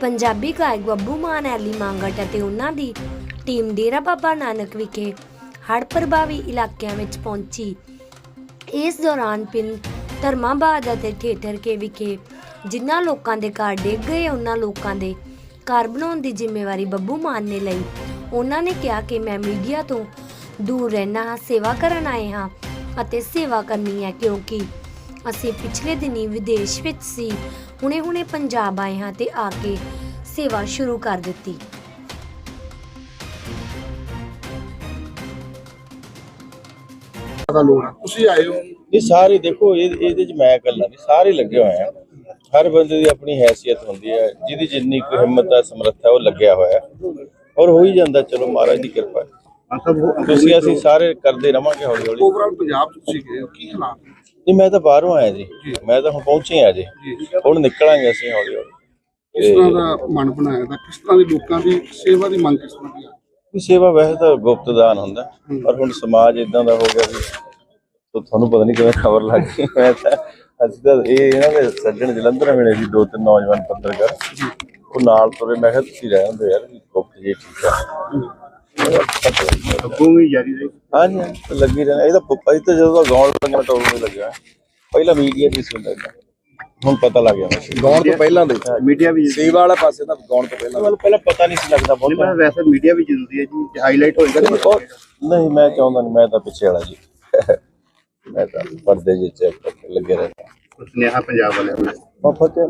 ਪੰਜਾਬੀ ਗਾਇਕ ਬੱਬੂ ਮਾਨ ਐਲੀ ਮੰਗਟ ਅਤੇ ਉਹਨਾਂ ਦੀ ਟੀਮ ਡੇਰਾ ਬਾਬਾ ਨਾਨਕ ਵਿਖੇ ਹੜ੍ਹ ਪ੍ਰਭਾਵੀ ਇਲਾਕਿਆਂ ਵਿੱਚ ਪਹੁੰਚੀ। ਇਸ ਦੌਰਾਨ ਪਿੰਡ ਧਰਮਾਬਾਦ ਅਤੇ ਠੇਠਰ ਕੇ ਵਿਖੇ ਜਿਨ੍ਹਾਂ ਲੋਕਾਂ ਦੇ ਘਰ ਡਿੱਗ ਗਏ, ਉਹਨਾਂ ਲੋਕਾਂ ਦੇ ਘਰ ਬਣਾਉਣ ਦੀ ਜ਼ਿੰਮੇਵਾਰੀ ਬੱਬੂ ਮਾਨ ਨੇ ਲਈ। ਉਹਨਾਂ ਨੇ ਕਿਹਾ ਕਿ ਮੈਂ ਮੀਡੀਆ ਤੋਂ ਦੂਰ ਰਹਿਣਾ ਹਾਂ, ਸੇਵਾ ਕਰਨ ਆਏ ਹਾਂ ਅਤੇ ਸੇਵਾ ਕਰਨੀ ਹੈ ਕਿਉਂਕਿ ਅਸੀਂ ਪਿਛਲੇ ਦਿਨੀ ਵਿਦੇਸ਼ ਵਿੱਚ ਸੀ ਹੁਣੇ-ਹੁਣੇ ਪੰਜਾਬ ਆਏ ਹਾਂ ਤੇ ਆ ਕੇ ਸੇਵਾ ਸ਼ੁਰੂ ਕਰ ਦਿੱਤੀ ਦਾ ਲੋੜ ਆ ਤੁਸੀਂ ਆਏ ਹੋ ਇਹ ਸਾਰੇ ਦੇਖੋ ਇਹ ਇਹਦੇ ਚ ਮੈਂ ਇਕੱਲਾ ਨਹੀਂ ਸਾਰੇ ਲੱਗੇ ਹੋਏ ਆ ਹਰ ਬੰਦੇ ਦੀ ਆਪਣੀ ਹੈਸੀਅਤ ਹੁੰਦੀ ਹੈ ਜਿਹਦੀ ਜਿੰਨੀ ਕੋਈ ਹਿੰਮਤ ਹੈ ਸਮਰੱਥਾ ਉਹ ਲੱਗਿਆ ਹੋਇਆ ਹੈ। ਔਰ ਹੋ ਹੀ ਜਾਂਦਾ ਚਲੋ ਮਹਾਰਾਜ ਦੀ ਕਿਰਪਾ ਹੈ। ਤੁਸੀਂ ਅਸੀਂ ਸਾਰੇ ਕਰਦੇ ਰਵਾਂਗੇ ਹੌਲੀ ਹੌਲੀ ਓਵਰਆਲ ਪੰਜਾਬ ਚ ਤੁਸੀਂ ਗਏ ਹੋ ਕੀ ਹਾਲਾਤ ਨੇ? ਨਹੀਂ ਮੈਂ ਤਾਂ ਬਾਹਰੋਂ ਆਇਆ ਜੀ। ਮੈਂ ਤਾਂ ਹੁਣ ਪਹੁੰਚੇ ਆ ਜੀ। ਹੁਣ ਨਿਕਲਾਂਗੇ ਅਸੀਂ ਹੌਲੀ ਹੌਲੀ। ਕਿਸ ਤਰ੍ਹਾਂ ਦਾ ਮਨ ਬਣਾਇਆ ਦਾ ਕਿਸ ਤਰ੍ਹਾਂ ਦੀ ਲੋਕਾਂ ਦੀ ਸੇਵਾ ਦੀ ਮੰਗ ਕਿਸ ਤਰ੍ਹਾਂ ਦੀ ਆ? ਵੀ ਸੇਵਾ ਵੈਸੇ ਤਾਂ ਗੁਪਤ ਦਾਨ ਹੁੰਦਾ ਪਰ ਹੁਣ ਸਮਾਜ ਇਦਾਂ ਦਾ ਹੋ ਗਿਆ ਵੀ ਤੋ ਤੁਹਾਨੂੰ ਪਤਾ ਨਹੀਂ ਕਿਵੇਂ ਖਬਰ ਲੱਗ ਗਈ। ਮੈਂ ਤਾਂ ਅਸੀਂ ਤਾਂ ਇਹ ਇਹਨਾਂ ਦੇ ਸੱਜਣ ਜਲੰਧਰ ਮਿਲੇ ਸੀ ਦੋ ਤਿੰਨ ਨੌਜਵਾਨ ਪੱਤਰਕਾਰ। ਉਹ ਨਾਲ ਤੁਰੇ ਮੈਂ ਕਿਹਾ ਤੁਸੀਂ ਰਹਿ ਹੁੰਦੇ ਯਾਰ ਗੁਪਤ ਜੀ ਠੀਕ ਆ। ਵੀ ਜਾਰੀ ਰਹੀ ਹਾਂਜੀ ਹਾਂਜੀ, ਤਾਂ ਲੱਗੀ ਰਹਿਣਾ ਇਹ ਤਾਂ ਪੁੱਪਾ ਜੀ ਤਾਂ ਜਦੋਂ ਦਾ ਗਾਉਣ ਲੱਗਿਆ ਟੋਲ ਨਹੀਂ ਲੱਗਿਆ। ਪਹਿਲਾਂ ਮੀਡੀਆ ਦੀ ਸੀ ਹੁੰਦਾ ਏਦਾਂ। ਹੁਣ ਪਤਾ ਲੱਗ ਗਿਆ ਗਾਉਣ ਤੋਂ ਪਹਿਲਾਂ ਦੇ ਮੀਡੀਆ ਵੀ ਸੇਵਾ ਵਾਲਾ ਪਾਸੇ ਤਾਂ ਗਾਉਣ ਤੋਂ ਪਹਿਲਾਂ। ਮੈਨੂੰ ਪਹਿਲਾਂ ਪਤਾ ਨਹੀਂ ਸੀ ਲੱਗਦਾ ਬਹੁਤ। ਵੈਸੇ ਮੀਡੀਆ ਵੀ ਜ਼ਰੂਰੀ ਹੈ ਜੀ। ਹਾਈਲਾਈਟ ਹੋਏਗਾ ਤਾਂ ਬਹੁਤ- ਨਹੀਂ ਮੈਂ ਚਾਹੁੰਦਾ ਨਹੀਂ ਮੈਂ ਤਾਂ ਪਿੱਛੇ ਵਾਲਾ ਜੀ। ਮੈਂ ਤਾਂ ਪਰਦੇ ਜਿਹੇ ਚ ਲੱਗੇ ਰਹਿੰਦਾ। ਸੁਨੇਹਾ ਪੰਜਾਬ ਵਾਲਿਆਂ ਨੂੰ। ਬਹੁਤ ਫਤਿਹ